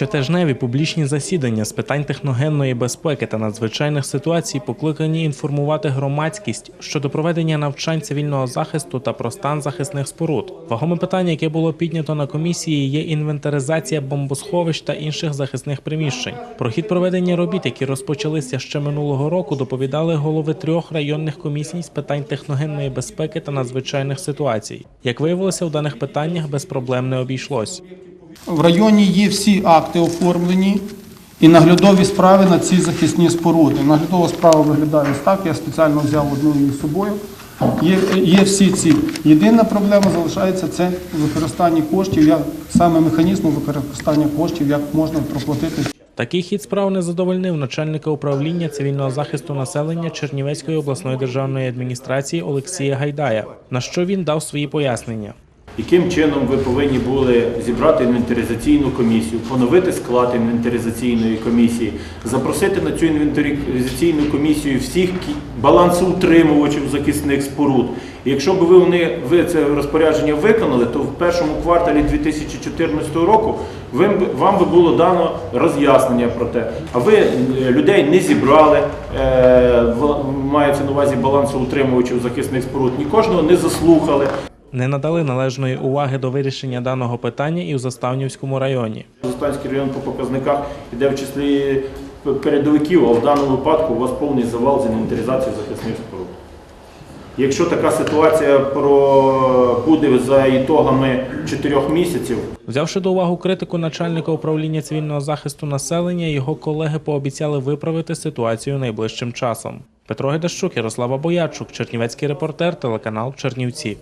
Щотижневі публічні засідання з питань техногенної безпеки та надзвичайних ситуацій покликані інформувати громадськість щодо проведення навчань цивільного захисту та про стан захисних споруд. Вагоме питання, яке було піднято на комісії, є інвентаризація бомбосховищ та інших захисних приміщень. Про хід проведення робіт, які розпочалися ще минулого року, доповідали голови трьох районних комісій з питань техногенної безпеки та надзвичайних ситуацій. Як виявилося, у даних питаннях без проблем не обійшлось. В районі є всі акти оформлені і наглядові справи на ці захисні споруди. Наглядова справа виглядає ось так, я спеціально взяв одну її з собою. Є, є всі ці. Єдина проблема залишається це використання коштів, як саме механізму використання коштів, як можна проплатити Такий хід справ не задовольнив начальника управління цивільного захисту населення Чернівецької обласної державної адміністрації Олексія Гайдая, на що він дав свої пояснення. Яким чином ви повинні були зібрати інвентаризаційну комісію, поновити склад інвентаризаційної комісії, запросити на цю інвентаризаційну комісію всіх балансоутримувачів захисних споруд. І якщо б ви, вони, ви це розпорядження виконали, то в першому кварталі 2014 року вам би було дано роз'яснення про те. А ви е, людей не зібрали, е, мається на увазі балансоутримувачів захисних споруд, ні кожного не заслухали. Не надали належної уваги до вирішення даного питання і в Заставнівському районі. Застанський район по показниках йде в числі передовиків, а в даному випадку у вас повний завал з інвентаризацією захисних споруд. Якщо така ситуація про... буде за ітогами чотирьох місяців, Взявши до уваги критику начальника управління цивільного захисту населення, його колеги пообіцяли виправити ситуацію найближчим часом. Петро Гедащук, Ярослава Боячук, Чернівецький репортер, телеканал Чернівці.